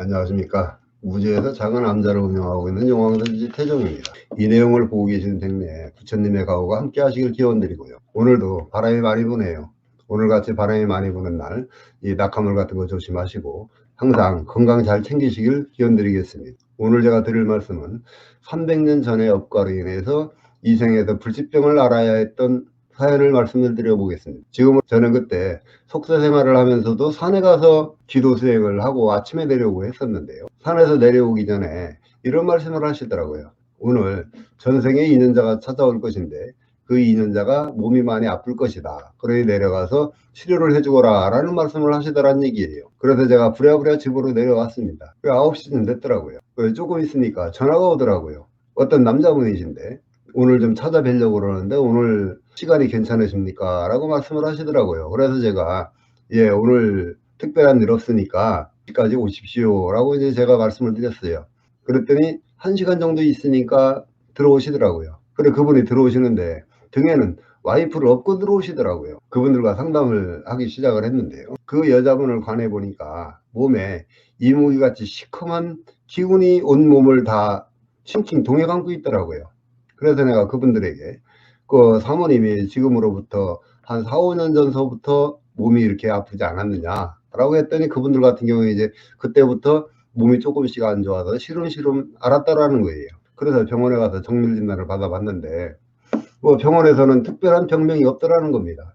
안녕하십니까. 무주에서 작은 남자를 운영하고 있는 용왕선지 태종입니다. 이 내용을 보고 계신 백내 부처님의 가호가 함께 하시길 기원드리고요. 오늘도 바람이 많이 부네요. 오늘같이 바람이 많이 부는 날, 이 낙하물 같은 거 조심하시고 항상 건강 잘 챙기시길 기원드리겠습니다. 오늘 제가 드릴 말씀은 300년 전의 업과로 인해서 이생에서 불치병을 알아야 했던 사연을 말씀을 드려보겠습니다. 지금은 저는 그때 속세 생활을 하면서도 산에 가서 기도 수행을 하고 아침에 내려오고 했었는데요. 산에서 내려오기 전에 이런 말씀을 하시더라고요. 오늘 전생에 인연자가 찾아올 것인데 그 인연자가 몸이 많이 아플 것이다. 그러니 내려가서 치료를 해주거라 라는 말씀을 하시더란 얘기예요. 그래서 제가 부랴부랴 집으로 내려왔습니다. 그 9시쯤 됐더라고요. 그 조금 있으니까 전화가 오더라고요. 어떤 남자분이신데 오늘 좀 찾아뵈려고 그러는데 오늘 시간이 괜찮으십니까? 라고 말씀을 하시더라고요. 그래서 제가 예 오늘 특별한 일 없으니까 여기까지 오십시오 라고 이제 제가 말씀을 드렸어요. 그랬더니 한 시간 정도 있으니까 들어오시더라고요. 그래 그분이 들어오시는데 등에는 와이프를 업고 들어오시더라고요. 그분들과 상담을 하기 시작을 했는데요. 그 여자분을 관해 보니까 몸에 이무기 같이 시커먼 기운이 온 몸을 다 칭칭 동해 감고 있더라고요. 그래서 내가 그분들에게 그 사모님이 지금으로부터 한 4, 5년 전서부터 몸이 이렇게 아프지 않았느냐라고 했더니 그분들 같은 경우에 이제 그때부터 몸이 조금씩 안 좋아서 시름시름 알았다라는 거예요. 그래서 병원에 가서 정밀 진단을 받아봤는데 뭐 병원에서는 특별한 병명이 없더라는 겁니다.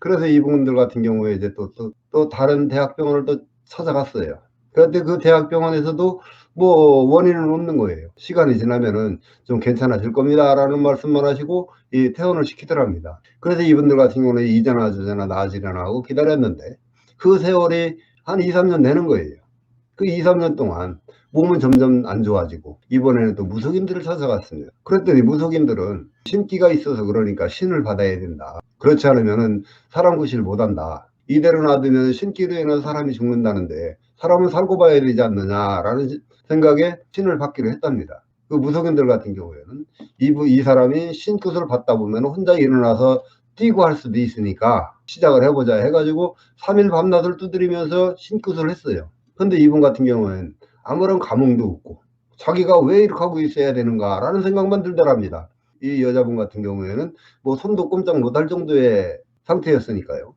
그래서 이분들 같은 경우에 이제 또, 또, 또 다른 대학병원을 또 찾아갔어요. 그런데 그 대학병원에서도 뭐 원인은 없는 거예요. 시간이 지나면은 좀 괜찮아질 겁니다라는 말씀만 하시고 이 퇴원을 시키더랍니다. 그래서 이분들 같은 경우는 이전화 저전화 나아지려나 하고 기다렸는데 그 세월이 한 2, 3년 되는 거예요. 그 2, 3년 동안 몸은 점점 안 좋아지고 이번에는 또 무속인들을 찾아갔습니다. 그랬더니 무속인들은 신기가 있어서 그러니까 신을 받아야 된다. 그렇지 않으면 은 사람 구실 못한다. 이대로 놔두면 신기로 인해서 사람이 죽는다는데 사람은 살고 봐야 되지 않느냐라는 생각에 신을 받기로 했답니다. 그 무속인들 같은 경우에는 이, 이 사람이 신굿을 받다 보면 혼자 일어나서 뛰고 할 수도 있으니까 시작을 해보자 해가지고 3일 밤낮을 두드리면서 신굿을 했어요. 근데 이분 같은 경우에는 아무런 감흥도 없고 자기가 왜 이렇게 하고 있어야 되는가라는 생각만 들더랍니다. 이 여자분 같은 경우에는 뭐 손도 꼼짝 못할 정도의 상태였으니까요.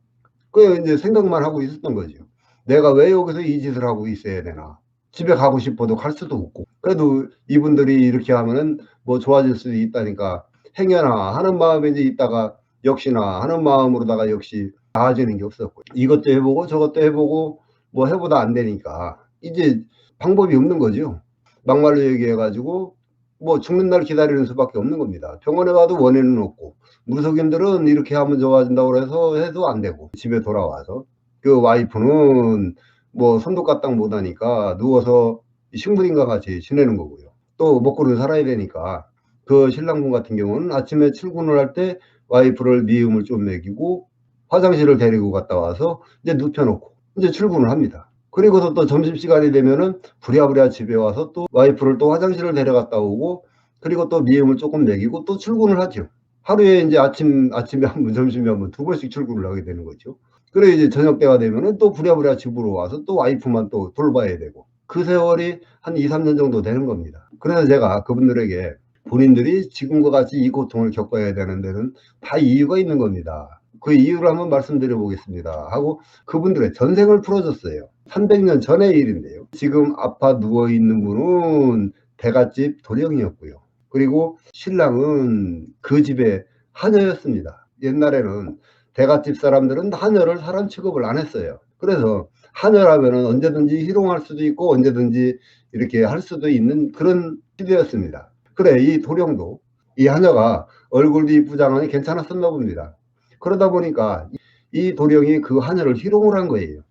그 이제 생각만 하고 있었던 거죠. 내가 왜 여기서 이 짓을 하고 있어야 되나? 집에 가고 싶어도 갈 수도 없고. 그래도 이분들이 이렇게 하면은 뭐 좋아질 수도 있다니까 행여나 하는 마음에 이제 있다가 역시나 하는 마음으로다가 역시 나아지는 게 없었고 이것도 해보고 저것도 해보고 뭐 해보다 안 되니까 이제 방법이 없는 거죠. 막말로 얘기해 가지고 뭐 죽는 날 기다리는 수밖에 없는 겁니다. 병원에 가도 원인은 없고 무속인들은 이렇게 하면 좋아진다고 해서 해도 안 되고 집에 돌아와서 그 와이프는 뭐 손도 까딱 못하니까 누워서 식물인과 같이 지내는 거고요. 또 먹고는 살아야 되니까 그 신랑분 같은 경우는 아침에 출근을 할 때 와이프를 미음을 좀 먹이고 화장실을 데리고 갔다 와서 이제 눕혀놓고 이제 출근을 합니다. 그리고서 또 점심시간이 되면은 부랴부랴 집에 와서 또 와이프를 또 화장실을 데려갔다 오고 그리고 또 미음을 조금 먹이고 또 출근을 하죠. 하루에 이제 아침, 아침에 한 번, 점심에 한 번, 두 번씩 출근을 하게 되는 거죠. 그래 이제 저녁 때가 되면은 또 부랴부랴 집으로 와서 또 와이프만 또 돌봐야 되고 그 세월이 한 2, 3년 정도 되는 겁니다. 그래서 제가 그분들에게 본인들이 지금과 같이 이 고통을 겪어야 되는 데는 다 이유가 있는 겁니다. 그 이유를 한번 말씀드려 보겠습니다. 하고 그분들의 전생을 풀어줬어요. 300년 전의 일인데요. 지금 아파 누워 있는 분은 대갓집 도령이었고요. 그리고 신랑은 그 집의 하녀였습니다. 옛날에는 대갓집 사람들은 하녀를 사람 취급을 안 했어요. 그래서 하녀라면 언제든지 희롱할 수도 있고 언제든지 이렇게 할 수도 있는 그런 시대였습니다. 그래 이 도령도 이 하녀가 얼굴도 이쁘장하니 괜찮았었나 봅니다. 그러다 보니까 이 도령이 그 하녀를 희롱을 한 거예요.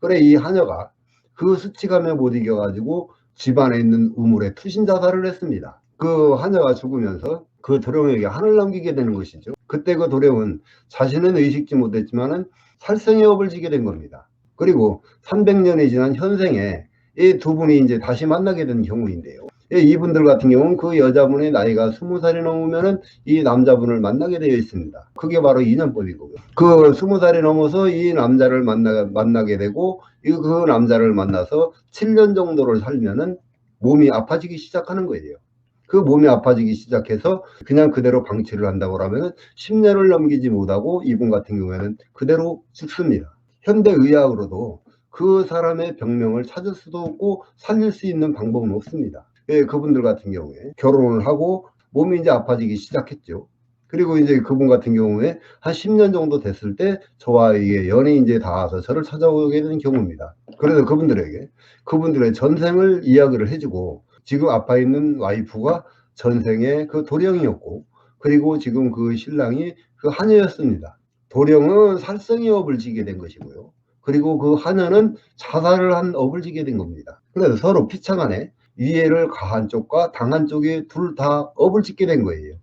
그래 이 하녀가 그 수치감에 못 이겨가지고 집안에 있는 우물에 투신 자살을 했습니다. 그 하녀가 죽으면서 그 도령에게 한을 남기게 되는 것이죠. 그때 그 도령은 자신은 의식지 못했지만은 살생의 업을 지게 된 겁니다. 그리고 300년이 지난 현생에 이 두 분이 이제 다시 만나게 된 경우인데요. 예, 이분들 같은 경우는 그 여자분의 나이가 스무 살이 넘으면은 이 남자분을 만나게 되어 있습니다. 그게 바로 인연법이고요. 그 스무 살이 넘어서 이 남자를 만나, 만나게 되고 이그 남자를 만나서 7년 정도를 살면은 몸이 아파지기 시작하는 거예요. 그 몸이 아파지기 시작해서 그냥 그대로 방치를 한다고 하면은 10년을 넘기지 못하고 이분 같은 경우에는 그대로 죽습니다. 현대 의학으로도 그 사람의 병명을 찾을 수도 없고 살릴 수 있는 방법은 없습니다. 예, 그분들 같은 경우에 결혼을 하고 몸이 이제 아파지기 시작했죠. 그리고 이제 그분 같은 경우에 한 10년 정도 됐을 때 저와 이게 연이 이제 닿아서 저를 찾아오게 되는 경우입니다. 그래서 그분들에게 그분들의 전생을 이야기를 해주고 지금 아파 있는 와이프가 전생에 그 도령이었고 그리고 지금 그 신랑이 그 하녀였습니다. 도령은 살성이 업을 지게 된 것이고요. 그리고 그 하녀는 자살을 한 업을 지게 된 겁니다. 그래서 서로 피차간에 이해를 가한 쪽과 당한 쪽이 둘 다 업을 짓게 된 거예요.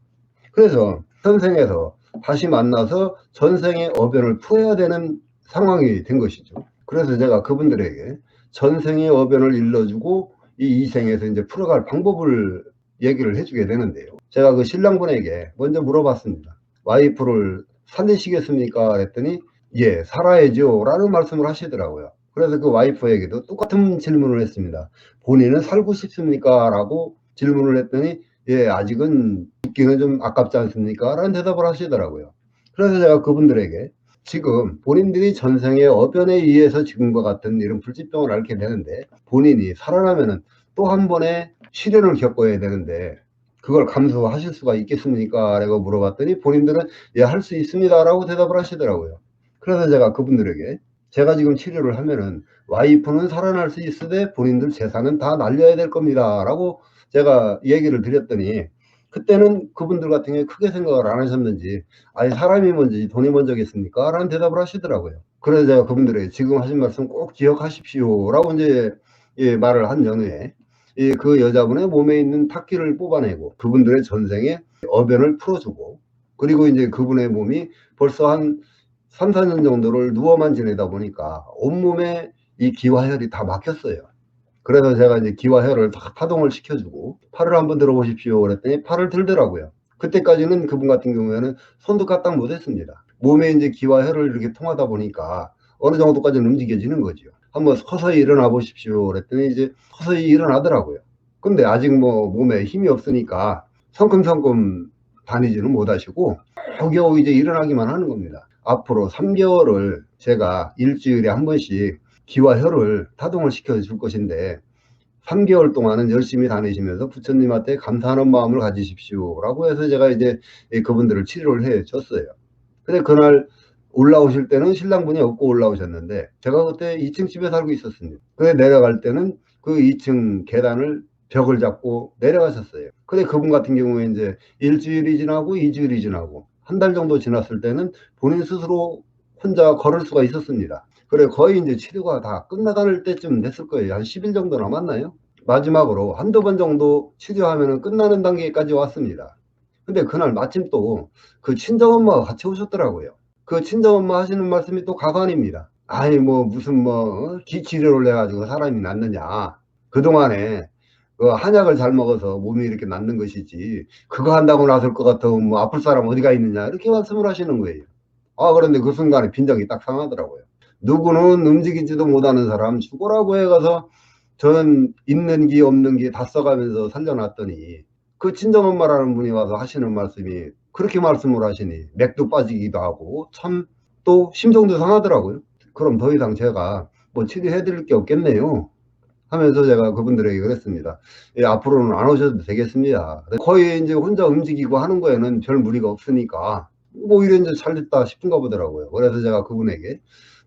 그래서 선생에서 다시 만나서 전생의 어변을 풀어야 되는 상황이 된 것이죠. 그래서 제가 그분들에게 전생의 어변을 일러주고 이 이생에서 이제 풀어갈 방법을 얘기를 해주게 되는데요. 제가 그 신랑분에게 먼저 물어봤습니다. 와이프를 살리시겠습니까? 그랬더니 예, 살아야죠. 라는 말씀을 하시더라고요. 그래서 그 와이프에게도 똑같은 질문을 했습니다. 본인은 살고 싶습니까? 라고 질문을 했더니 예, 아직은 죽기는 좀 아깝지 않습니까? 라는 대답을 하시더라고요. 그래서 제가 그분들에게 지금 본인들이 전생의 어변에 의해서 지금과 같은 이런 불치병을 앓게 되는데 본인이 살아나면은 또 한 번의 시련을 겪어야 되는데 그걸 감수하실 수가 있겠습니까? 라고 물어봤더니 본인들은 예, 할 수 있습니다. 라고 대답을 하시더라고요. 그래서 제가 그분들에게 제가 지금 치료를 하면은 와이프는 살아날 수 있으되 본인들 재산은 다 날려야 될 겁니다. 라고 제가 얘기를 드렸더니 그때는 그분들 같은 경우에 크게 생각을 안 하셨는지 아니 사람이 먼저지 돈이 먼저겠습니까? 라는 대답을 하시더라고요. 그래서 제가 그분들에게 지금 하신 말씀 꼭 기억하십시오. 라고 이제 예, 말을 한 연후에 예, 그 여자분의 몸에 있는 탁기를 뽑아내고 그분들의 전생에 어변을 풀어주고 그리고 이제 그분의 몸이 벌써 한 3, 4년 정도를 누워만 지내다 보니까 온몸에 이 기와혈이 다 막혔어요. 그래서 제가 이제 기와혈을 다 타동을 시켜주고 팔을 한번 들어보십시오 그랬더니 팔을 들더라고요. 그때까지는 그분 같은 경우에는 손도 까딱 못했습니다. 몸에 이제 기와혈을 이렇게 통하다 보니까 어느 정도까지는 움직여지는 거죠. 한번 서서히 일어나 보십시오 그랬더니 이제 서서히 일어나더라고요. 근데 아직 뭐 몸에 힘이 없으니까 성큼성큼 다니지는 못하시고 겨우겨우 이제 일어나기만 하는 겁니다. 앞으로 3개월을 제가 일주일에 한 번씩 기와 혈을 타동을 시켜 줄 것인데 3개월 동안은 열심히 다니시면서 부처님한테 감사하는 마음을 가지십시오. 라고 해서 제가 이제 그분들을 치료를 해 줬어요. 근데 그날 올라오실 때는 신랑분이 없고 올라오셨는데 제가 그때 2층 집에 살고 있었습니다. 근데 내려갈 때는 그 2층 계단을 벽을 잡고 내려가셨어요. 근데 그분 같은 경우에 이제 일주일이 지나고 2주일이 지나고 한 달 정도 지났을 때는 본인 스스로 혼자 걸을 수가 있었습니다. 그래 거의 이제 치료가 다 끝나갈 때쯤 됐을 거예요. 한 10일 정도 남았나요? 마지막으로 한두 번 정도 치료하면 끝나는 단계까지 왔습니다. 근데 그날 마침 또 그 친정엄마가 같이 오셨더라고요. 그 친정엄마 하시는 말씀이 또 가관입니다. 아니 뭐 무슨 뭐 어? 기치료를 해가지고 사람이 낫느냐. 그동안에 그 한약을 잘 먹어서 몸이 이렇게 낫는 것이지 그거 한다고 나설 것 같으면 뭐 아플 사람 어디가 있느냐 이렇게 말씀을 하시는 거예요. 아 그런데 그 순간에 빈정이 딱 상하더라고요. 누구는 움직이지도 못하는 사람 죽어라고 해가서 저는 있는 기 없는 기 다 써가면서 살려놨더니 그 친정엄마라는 분이 와서 하시는 말씀이 그렇게 말씀을 하시니 맥도 빠지기도 하고 참 또 심정도 상하더라고요. 그럼 더 이상 제가 뭐 치료해 드릴 게 없겠네요. 하면서 제가 그분들에게 그랬습니다. 예, 앞으로는 안 오셔도 되겠습니다. 거의 이제 혼자 움직이고 하는 거에는 별 무리가 없으니까 오히려 이제 잘 됐다 싶은가 보더라고요. 그래서 제가 그분에게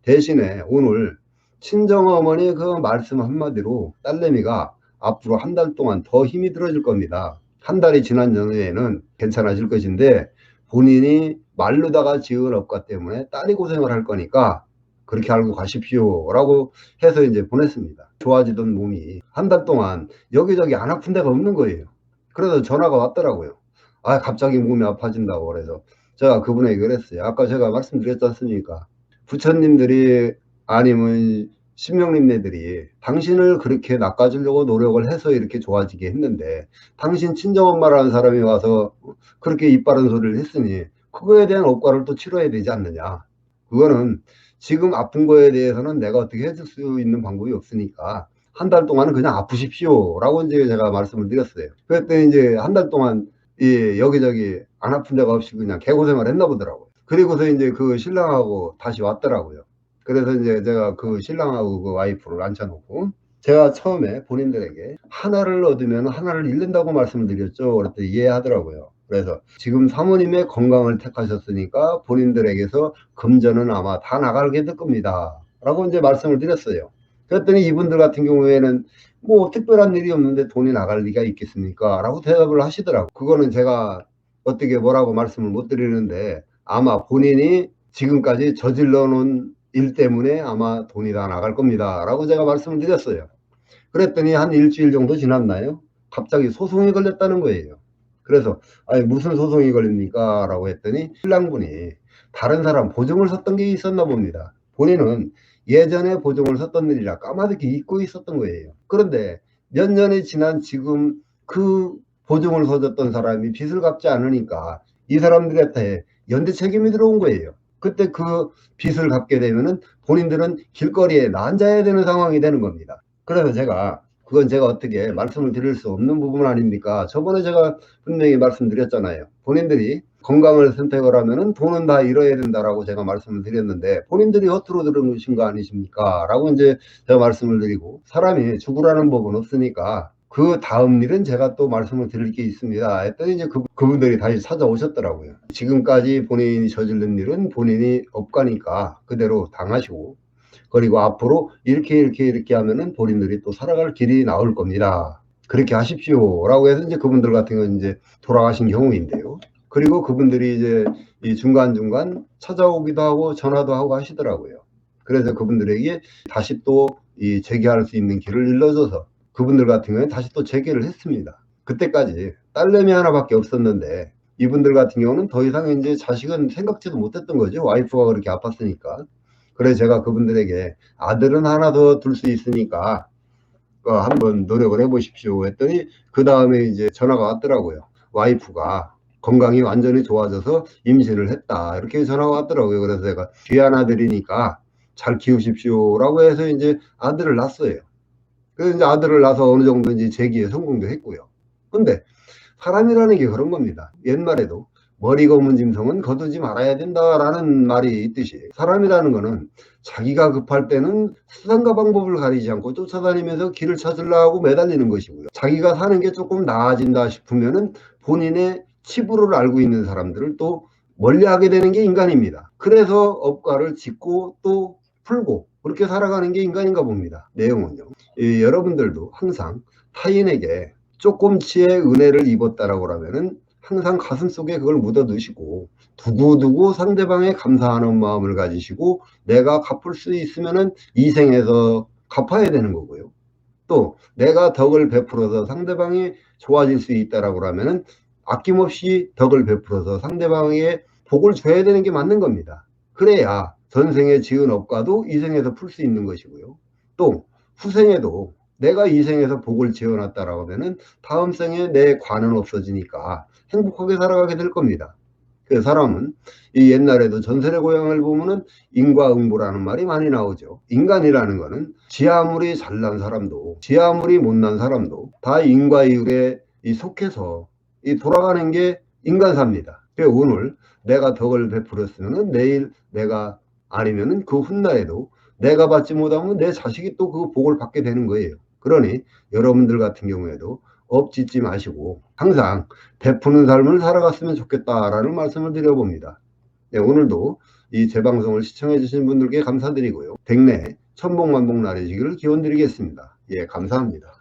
대신에 오늘 친정어머니 그 말씀 한마디로 딸내미가 앞으로 한 달 동안 더 힘이 들어질 겁니다. 한 달이 지난 전후에는 괜찮아질 것인데 본인이 말르다가 지은 업과 때문에 딸이 고생을 할 거니까 그렇게 알고 가십시오 라고 해서 이제 보냈습니다. 좋아지던 몸이 한 달 동안 여기저기 안 아픈 데가 없는 거예요. 그래서 전화가 왔더라고요. 아 갑자기 몸이 아파진다고 그래서 제가 그분에게 그랬어요. 아까 제가 말씀드렸지 않습니까? 부처님들이 아니면 신명림네들이 당신을 그렇게 낚아주려고 노력을 해서 이렇게 좋아지게 했는데 당신 친정엄마라는 사람이 와서 그렇게 이빠른 소리를 했으니 그거에 대한 업과를 또 치러야 되지 않느냐. 그거는 지금 아픈 거에 대해서는 내가 어떻게 해줄 수 있는 방법이 없으니까 한 달 동안은 그냥 아프십시오. 라고 이제 제가 말씀을 드렸어요. 그랬더니 이제 한 달 동안 이 여기저기 안 아픈 데가 없이 그냥 개고생을 했나 보더라고요. 그리고서 이제 그 신랑하고 다시 왔더라고요. 그래서 이제 제가 그 신랑하고 그 와이프를 앉혀놓고 제가 처음에 본인들에게 하나를 얻으면 하나를 잃는다고 말씀을 드렸죠. 그랬더니 이해하더라고요. 그래서 지금 사모님의 건강을 택하셨으니까 본인들에게서 금전은 아마 다 나가게 될 겁니다. 라고 이제 말씀을 드렸어요. 그랬더니 이분들 같은 경우에는 뭐 특별한 일이 없는데 돈이 나갈 리가 있겠습니까? 라고 대답을 하시더라고요. 그거는 제가 어떻게 뭐라고 말씀을 못 드리는데 아마 본인이 지금까지 저질러 놓은 일 때문에 아마 돈이 다 나갈 겁니다. 라고 제가 말씀을 드렸어요. 그랬더니 한 일주일 정도 지났나요? 갑자기 소송이 걸렸다는 거예요. 그래서 아니 무슨 소송이 걸립니까? 라고 했더니 신랑분이 다른 사람 보증을 섰던 게 있었나 봅니다. 본인은 예전에 보증을 섰던 일이라 까마득히 잊고 있었던 거예요. 그런데 몇 년이 지난 지금 그 보증을 서줬던 사람이 빚을 갚지 않으니까 이 사람들한테 연대 책임이 들어온 거예요. 그때 그 빚을 갚게 되면은 본인들은 길거리에 난자해야 되는 상황이 되는 겁니다. 그래서 제가 그건 제가 어떻게 말씀을 드릴 수 없는 부분 아닙니까? 저번에 제가 분명히 말씀드렸잖아요. 본인들이 건강을 선택을 하면은 돈은 다 잃어야 된다라고 제가 말씀을 드렸는데 본인들이 허투루 들은 거 아니십니까? 라고 이제 제가 말씀을 드리고 사람이 죽으라는 법은 없으니까 그 다음 일은 제가 또 말씀을 드릴 게 있습니다. 했더니 이제 그, 그분들이 다시 찾아오셨더라고요. 지금까지 본인이 저지른 일은 본인이 업가니까 그대로 당하시고 그리고 앞으로 이렇게 이렇게 이렇게 하면은 본인들이 또 살아갈 길이 나올 겁니다. 그렇게 하십시오. 라고 해서 이제 그분들 같은 건 이제 돌아가신 경우인데요. 그리고 그분들이 이제 이 중간중간 찾아오기도 하고 전화도 하고 하시더라고요. 그래서 그분들에게 다시 또 이 재개할 수 있는 길을 일러줘서 그분들 같은 경우에 다시 또 재개를 했습니다. 그때까지 딸내미 하나밖에 없었는데 이분들 같은 경우는 더 이상 이제 자식은 생각지도 못했던 거죠. 와이프가 그렇게 아팠으니까. 그래서 제가 그분들에게 아들은 하나 더 둘 수 있으니까 어, 한번 노력을 해보십시오 했더니 그 다음에 이제 전화가 왔더라고요. 와이프가 건강이 완전히 좋아져서 임신을 했다 이렇게 전화가 왔더라고요. 그래서 제가 귀한 아들이니까 잘 키우십시오라고 해서 이제 아들을 낳았어요. 그래서 이제 아들을 낳아서 어느 정도 이제 재기에 성공도 했고요. 근데 사람이라는 게 그런 겁니다. 옛말에도 머리 검은 짐승은 거두지 말아야 된다라는 말이 있듯이 사람이라는 거는 자기가 급할 때는 수단과 방법을 가리지 않고 쫓아다니면서 길을 찾으려고 매달리는 것이고요. 자기가 사는 게 조금 나아진다 싶으면은 본인의 치부를 알고 있는 사람들을 또 멀리하게 되는 게 인간입니다. 그래서 업과를 짓고 또 풀고 그렇게 살아가는 게 인간인가 봅니다. 내용은요. 이, 여러분들도 항상 타인에게 조금치의 은혜를 입었다라고 하면은 항상 가슴 속에 그걸 묻어 두시고 두고두고 상대방에 감사하는 마음을 가지시고 내가 갚을 수 있으면은 이 생에서 갚아야 되는 거고요. 또 내가 덕을 베풀어서 상대방이 좋아질 수 있다라고 하면은 아낌없이 덕을 베풀어서 상대방에게 복을 줘야 되는 게 맞는 겁니다. 그래야 전생에 지은 업과도 이 생에서 풀 수 있는 것이고요. 또 후생에도 내가 이 생에서 복을 지어놨다라고 하면은 다음 생에 내 관은 없어지니까 행복하게 살아가게 될 겁니다. 그 사람은 이 옛날에도 전설의 고향을 보면은 인과응보라는 말이 많이 나오죠. 인간이라는 거는 지 아무리 잘난 사람도 지 아무리 못난 사람도 다 인과이율에 이 속해서 이 돌아가는 게 인간사입니다. 그 오늘 내가 덕을 베풀었으면은 내일 내가 아니면은 그 훗날에도 내가 받지 못하면 내 자식이 또 그 복을 받게 되는 거예요. 그러니 여러분들 같은 경우에도 업 짓지 마시고 항상 베푸는 삶을 살아갔으면 좋겠다라는 말씀을 드려봅니다. 네, 오늘도 이 재방송을 시청해 주신 분들께 감사드리고요. 백내 천복만복 나르시기를 기원드리겠습니다. 예, 감사합니다.